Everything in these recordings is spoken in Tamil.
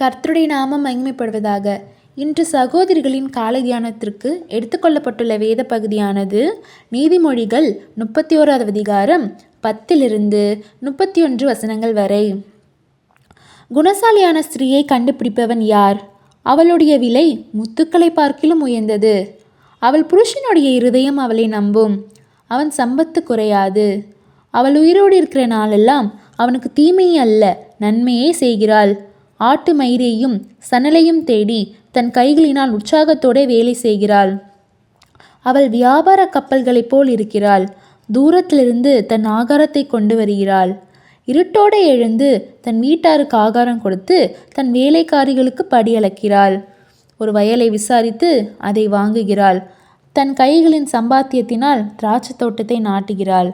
கர்த்தருடைய நாமம் மகிமைப்படுவதாக. இன்று சகோதரிகளின் காலை தியானத்திற்கு எடுத்துக்கொள்ளப்பட்டுள்ள வேத பகுதியானது நீதிமொழிகள் முப்பத்தி ஓராவது அதிகாரம் பத்திலிருந்து முப்பத்தி ஒன்று வசனங்கள் வரை. குணசாலியான ஸ்திரீயை கண்டுபிடிப்பவன் யார்? அவளுடைய விலை முத்துக்களை பார்க்கிலும் உயர்ந்தது. அவள் புருஷனுடைய இருதயம் அவளை நம்பும். அவன் சம்பத்து குறையாது. அவள் உயிரோடு இருக்கிற நாளெல்லாம் அவனுக்கு தீமையே அல்ல நன்மையே செய்கிறாள். ஆட்டு மயிரையும் சணலையும் தேடி தன் கைகளினால் உற்சாகத்தோடே வேலை செய்கிறாள். அவள் வியாபார கப்பல்களைப் போல் இருக்கிறாள். தூரத்திலிருந்து தன் ஆகாரத்தை கொண்டு வருகிறாள். இருட்டோடு எழுந்து தன் வீட்டாருக்கு ஆகாரம் கொடுத்து தன் வேலைக்காரிகளுக்கு படியளக்கிறாள் ஒரு வயலை விசாரித்து அதை வாங்குகிறாள். தன் கைகளின் சம்பாத்தியத்தினால் திராட்சை தோட்டத்தை நாட்டுகிறாள்.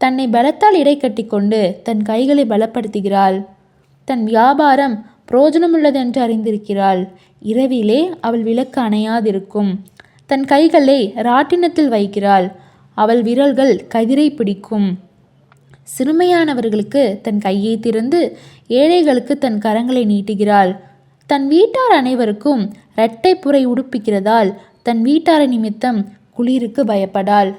தன்னை பலத்தால் இடை கட்டி கொண்டு தன் கைகளை பலப்படுத்துகிறாள். தன் வியாபாரம் புரோஜனமுள்ளதென்று அறிந்திருக்கிறாள். இரவிலே அவள் விளக்கு அணையாதிருக்கும். தன் கைகளை ராட்டினத்தில் வைக்கிறாள். அவள் விரல்கள் கதிரை பிடிக்கும். சிறுமையானவர்களுக்கு தன் கையை திறந்து ஏழைகளுக்கு தன் கரங்களை நீட்டுகிறாள். தன் வீட்டார் அனைவருக்கும் இரட்டை புரை உடுப்பிக்கிறதால் தன் வீட்டாரை நிமித்தம் குளிருக்கு பயப்படாள்.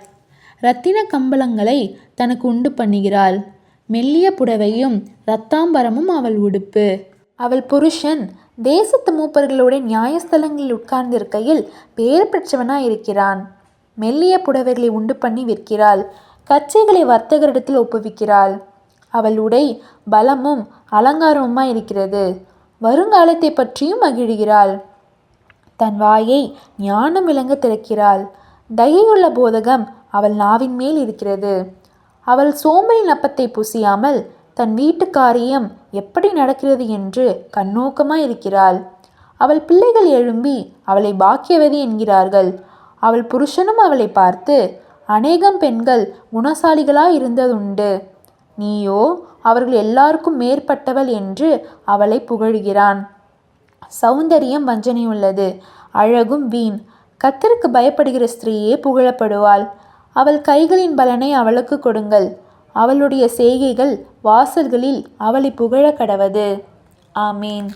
இரத்தின கம்பளங்களை தனக்கு உண்டு பண்ணுகிறாள். மெல்லிய புடவையும் இரத்தாம்பரமும் அவள் உடுப்பு. அவள் புருஷன் தேசத்து மூப்பர்களுடைய நியாயஸ்தலங்களில் உட்கார்ந்திருக்கையில் பெயர் பெற்றவனாய் இருக்கிறான் மெல்லிய புடவைகளை உண்டு பண்ணி விற்கிறாள். கச்சைகளை வர்த்தகரிடத்தில் ஒப்புவிக்கிறாள். அவள் உடை பலமும் அலங்காரமுமாய் இருக்கிறது வருங்காலத்தை பற்றியும் மகிழ்கிறாள். தன் வாயை ஞானம் விளங்க திறக்கிறாள். தயையுள்ள போதகம் அவள் நாவின் மேல் இருக்கிறது. அவள் சோம்பலின் அப்பத்தை புசியாமல் தன் வீட்டு காரியம் எப்படி நடக்கிறது என்று கண்ணோக்கமாய் இருக்கிறாள். அவள் பிள்ளைகள் எழும்பி அவளை பாக்கியவதி என்கிறார்கள். அவள் புருஷனும் அவளை பார்த்து அநேகம் பெண்கள் குணசாலிகளாய் இருந்ததுண்டு. நீயோ அவர்கள் எல்லாருக்கும் மேற்பட்டவள் என்று அவளை புகழ்கிறான். சௌந்தரியம் வஞ்சனையுள்ளது. அழகும் வீண். கத்தருக்கு பயப்படுகிற ஸ்திரீயே புகழப்படுவாள். அவள் கைகளின் பலனை அவளுக்கு கொடுங்கள். அவளுடைய செய்கைகள் வாசல்களில் அவளை புகழ கடவது. ஆமீன்.